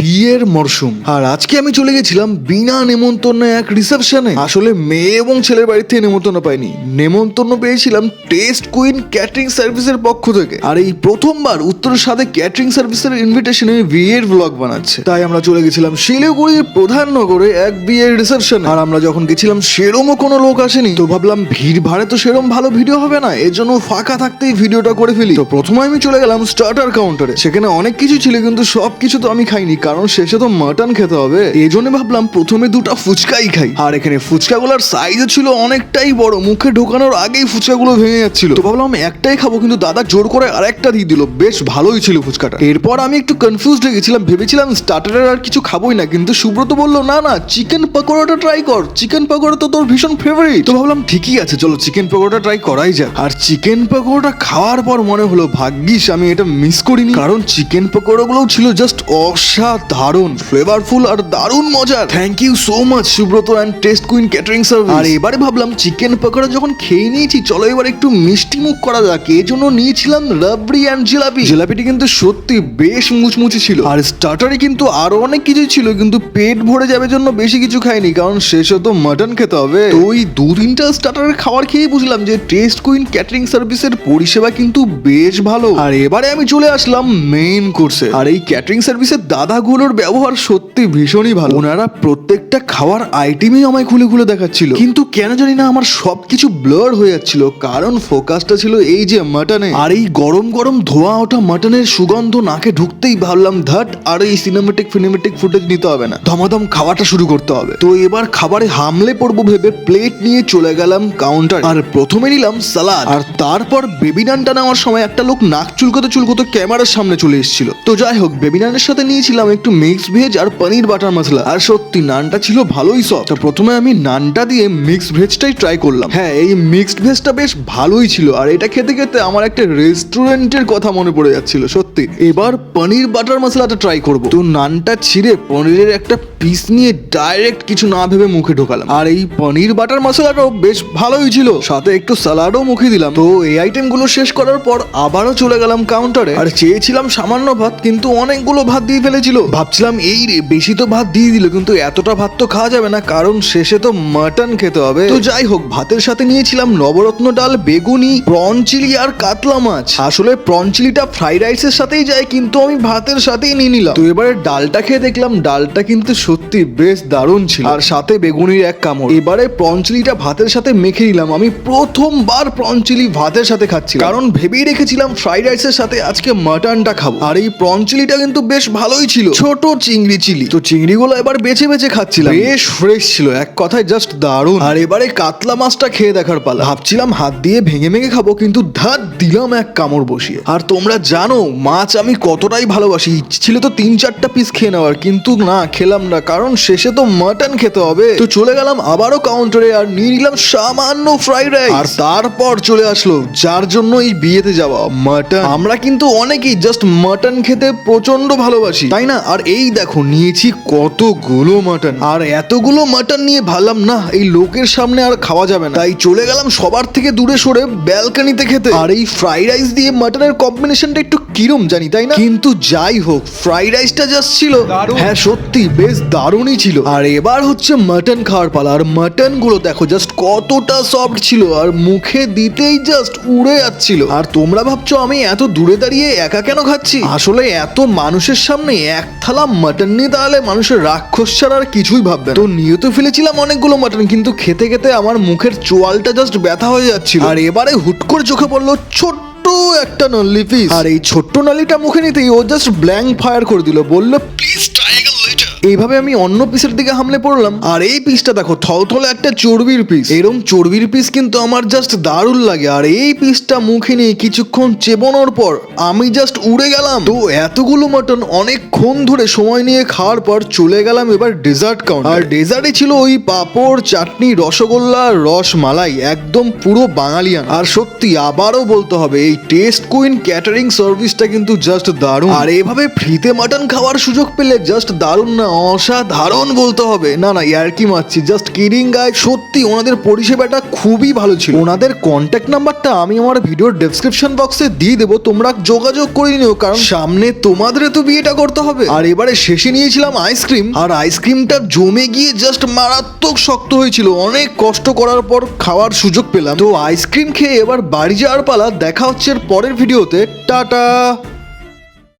বিয়ের মরশুম। আর আজকে আমি চলে গেছিলাম বিনা নেমন্তন্ন এক রিসেপশনে আসলে মেয়ে এবং ছেলের বাড়ি থেকে নেমন্তন্ন পাইনি। নেমন্তন্ন পেয়েছিলাম টেস্ট কুইন ক্যাটারিং সার্ভিসের পক্ষ থেকে। আর এই প্রথমবার উত্তরের সাথে ক্যাটারিং সার্ভিসের ইনভিটেশনে বিয়ের ব্লগ বানাচ্ছে। তাই আমরা চলে গেছিলাম শিলিগুড়ির প্রধান নগরে এক বিয়ের রিসেপশন আর আমরা যখন গেছিলাম, সেরমও কোনো লোক আসেনি। তো ভাবলাম, ভিড় ভাড়ে তো সেরম ভালো ভিডিও হবে না। এর জন্য ফাঁকা থাকতেই ভিডিওটা করে ফেলি। তো প্রথমে আমি চলে গেলাম স্টার্টার কাউন্টারে সেখানে অনেক কিছু ছিল, কিন্তু সব কিছু তো আমি খাইনি। কারণ শেষে তো মাটন খেতে হবে। এই জন্য ভাবলাম প্রথমে দুটো ফুচকাই খাই। আর এখানে ফুচকাগুলোর সাইজও ছিল অনেকটাই বড়। মুখে ঢোকানোর আগেই ফুচকাগুলো ভেঙে যাচ্ছিল। তো ভাবলাম একটাই খাব, কিন্তু দাদা জোর করে আরেকটা দিয়ে দিল। বেশ ভালোই ছিল ফুচকাটা। এরপর আমি একটু কনফিউজড হয়ে গেছিলাম। ভেবেছিলাম স্টার্টারের আর কিছু খাবোই না, কিন্তু সুব্রত বলল, না না চিকেন পকোড়াটা ট্রাই কর। চিকেন পকোড়া তো তোর ভীষণ ফেভারিট তো ভাবলাম, ঠিকই আছে, চলো চিকেন পকোড়া ট্রাই করাই যাক। আর চিকেন পকোড়াটা খাওয়ার পর মনে হলো, ভাগ্যিস, আমি এটা মিস করিনি। কারণ চিকেন পকোড়াগুলোও ছিল জাস্ট অসাধারণ ফ্লেভারফুল আর দারুণ মজার। Thank you so much Subrata and taste queen catering service আর এবারে ভাবলাম চিকেন পকোড়া যখন খেয়ে নিয়েছি, চলো এবার একটু মিষ্টি মুখ করা যাক। এই জন্য নিয়েছিলাম রাবড়ি অ্যান্ড জিলাপি। জিলাপিটি কিন্তু সত্যি বেশ মুচমুচে ছিল। আর স্টার্টারে কিন্তু আরও অনেক কিছু ছিল, কিন্তু পেট ভরে যাবে জন্য বেশি কিছু খাইনি, কারণ শেষে তো মাটন খেতে হবে। তো ওই দু তিনটা স্টার্টারের খাবার খেয়ে বুঝলাম যে টেস্ট কুইন ক্যাটারিং সার্ভিসের পরিষেবা কিন্তু বেশ ভালো। আর এবারে আমি চলে আসলাম মেইন কোর্সে আর এই ক্যাটারিং সার্ভিসের দাদাগুলোর ব্যবহার সত্যি ভীষণই ভালো। ওনারা প্রত্যেকটা খাওয়ার আইটেমই আমায় খুলে খুলে দেখাচ্ছিল। কিন্তু কেন জানি না আমার সবকিছু ব্লার হয়ে যাচ্ছিল কারণ ফোকাসটা ছিল এই যে মাটনে আর এই গরম গরম ধোয়া ওঠা মাটনের সুগন্ধ নাকে ঢুকতেই ভাবলাম ধাট আর এই সিনেমেটিক ফিনেমেটিক ফুটেজ নিতে হবে না। ধমাধম খাওয়াটা শুরু করতে হবে। তো এবার খাবারে হামলে পড়ব ভেবে প্লেট নিয়ে চলে গেলাম কাউন্টার আর প্রথমে নিলাম সালাদ আর তারপর বেবি নানটা নেওয়ার সময় একটা লোক নাক চুলকোতে চুলকোতে ক্যামেরার সামনে চলে এসেছিল। তো যাই হোক বেবি নানের সাথে নিয়েছিলাম একটু মিক্স ভেজ আর পনির বাটার মশলা। আর সত্যি, নানটা ছিল ভালোই সফট প্রথমে আমি নানটা দিয়ে মিক্স ভেজটাই ট্রাই করলাম। হ্যাঁ এই মিক্সড ভেজটা বেশ ভালোই ছিল। আর এটা খেতে খেতে আমার একটা রেস্টুরেন্টের কথা মনে পড়ে যাচ্ছিল, সত্যি। এবার পনির বাটার মশলাটা ট্রাই করব। তো নানটা ছিঁড়ে পনিরের একটা পিস নিয়ে ডাইরেক্ট কিছু না ভেবে মুখে ঢোকালাম। আর এই পনির বাটার মশলাটাও বেশ ভালোই ছিল। সাথে একটু স্যালাডও মুখে দিলাম। তো এই আইটেমগুলো শেষ করার পর আবারও চলে গেলাম কাউন্টারে আর চেয়েছিলাম সামান্য ভাত, কিন্তু অনেকগুলো ভাত দিয়ে ফেলেছিল। ভাবছিলাম এই রে, বেশি তো ভাত দিয়ে দিল, কিন্তু এতটা ভাত তো খাওয়া যাবে না, কারণ শেষে তো মাটন খেতে হবে। তো যাই হোক, ভাতের সাথে নিয়েছিলাম নবরত্ন ডাল, বেগুনি, প্রন চিলি আর কাতলা মাছ। আসলে প্রন চিলিটা ফ্রাইড রাইসের সাথেই যায়, কিন্তু আমি ভাতের সাথেই নিয়ে নিলাম। তো এবারে ডালটা খেয়ে দেখলাম, ডালটা কিন্তু সত্যি বেশ দারুণ ছিল। আর সাথে বেগুনির এক কামড়। এবারে প্রন চিলিটা ভাতের সাথে মেখে নিলাম। আমি প্রথমবার প্রন চিলি ভাতের সাথে খাচ্ছি কারণ ভেবেই রেখেছিলাম ফ্রাইড রাইসের সাথে আজকে মাটনটা খাব। আর এই প্রন চিলিটা কিন্তু বেশ ভালোই ছিল। ছোট চিংড়ি চিলি। তো চিংড়িগুলো এবার বেছে বেছে খাচ্ছিলাম। বেশ ফ্রেশ ছিল এক কথায় জাস্ট দারুণ। আর এবারে কাতলা মাছটা খেয়ে দেখার পালা। ভাবছিলাম হাত দিয়ে ভেঙে ভেঙে খাব কিন্তু ধাত দিলাম এক কামড় বসিয়ে। আর তোমরা জানো মাছ আমি কতটাই ভালোবাসি। ছিল তো তিন চারটা পিস খেয়ে নেওয়ার কিন্তু না খেলাম না। কারণ শেষে তো মাটন খেতে হবে। তো চলে গেলাম আবারও কাউন্টারে আর নিয়ে নিলাম সামান্য ফ্রাইড রাইস আর তারপর চলে আসলো যার জন্য এই বিয়েতে যাওয়া মাটন আমরা কিন্তু অনেকেই জাস্ট মাটন খেতে প্রচণ্ড ভালোবাসি তাই না? আর এই দেখো নিয়েছি কতগুলো মাটন। আর এতগুলো মাটন নিয়ে ভাবলাম না এই লোকের সামনে আর খাওয়া যাবে না। তাই চলে গেলাম সবার থেকে দূরে সরে ব্যালকনিতে খেতে। আর এই ফ্রাইড রাইস দিয়ে মাটনের কম্বিনেশনটা একটু কিরম জানি তাই না? কিন্তু যাই হোক ফ্রাইড রাইসটা জাস্ট ছিল। হ্যাঁ সত্যি বেশ দারুণই ছিল। আর এবার হচ্ছে মাটন খাওয়ার পালা। আর মাটনগুলো দেখো জাস্ট কতটা সফট ছিল আর মুখে দিতেই জাস্ট উড়ে যাচ্ছিল। আর তোমরা ভাবছ আমি এত দূরে দাঁড়িয়ে একা কেন খাচ্ছি? আসলে এত মানুষের সামনে এক থালা মাটন নিয়ে তাহলে মানুষের রাক্ষস ছাড়া আর কিছুই ভাববে না। তো নিয়ে তো ফেলেছিলাম অনেকগুলো মাটন কিন্তু খেতে খেতে আমার মুখের চোয়ালটা জাস্ট ব্যথা হয়ে যাচ্ছিল। আর এবারে হুট করে চোখে পড়ল ছোট্ট একটা নল্লি পিস আর এই ছোট্ট নলিটা মুখে নিতেই ও জাস্ট ব্ল্যাঙ্ক ফায়ার করে দিল। বলল ট্রাই এইভাবে আমি অন্য পিসের দিকে হামলে পড়লাম। আর এই পিসটা দেখো, থলথলে একটা চর্বির পিস এরম চর্বির পিস কিন্তু আমার জাস্ট দারুণ লাগে। আর এই পিসটা মুখে নিয়ে কিছুক্ষণ চেবনোর পর আমি জাস্ট উড়ে গেলাম। তো এতগুলো মটন অনেকক্ষণ ধরে সময় নিয়ে খাওয়ার পর চলে গেলাম এবার ডেজার্ট কাউন্টার আর ডেজার্টে ছিল ওই পাঁপড়, চাটনি, রসগোল্লা, রসমালাই, একদম পুরো বাঙালিয়ান। আর সত্যি আবারও বলতে হবে, এই টেস্ট কুইন ক্যাটারিং সার্ভিসটা কিন্তু জাস্ট দারুণ। আর এভাবে ফ্রিতে মাটন খাওয়ার সুযোগ পেলে জাস্ট দারুণ না অসাধারণ বলতে হবে। না না, ইয়ার্কি মারছি জাস্ট কিডিং গাই সত্যি ওনাদের পরিষেবাটা খুবই ভালো ছিল। ওনাদের কন্ট্যাক্ট নাম্বারটা আমি আমার ভিডিওর ডেসক্রিপশন বক্সে দিয়ে দেবো, তোমরা যোগাযোগ করে নিও, কারণ সামনে তোমাদের তো বিয়েটা করতে হবে। আর এবারে শেষে নিয়েছিলাম আইসক্রিম আর আইসক্রিমটা জমে গিয়ে জাস্ট মারাত্মক শক্ত হয়েছিল। অনেক কষ্ট করার পর খাওয়ার সুযোগ পেলাম। তো আইসক্রিম খেয়ে এবার বাড়ি যাওয়ার পালা, দেখা হচ্ছে পরের ভিডিওতে টাটা!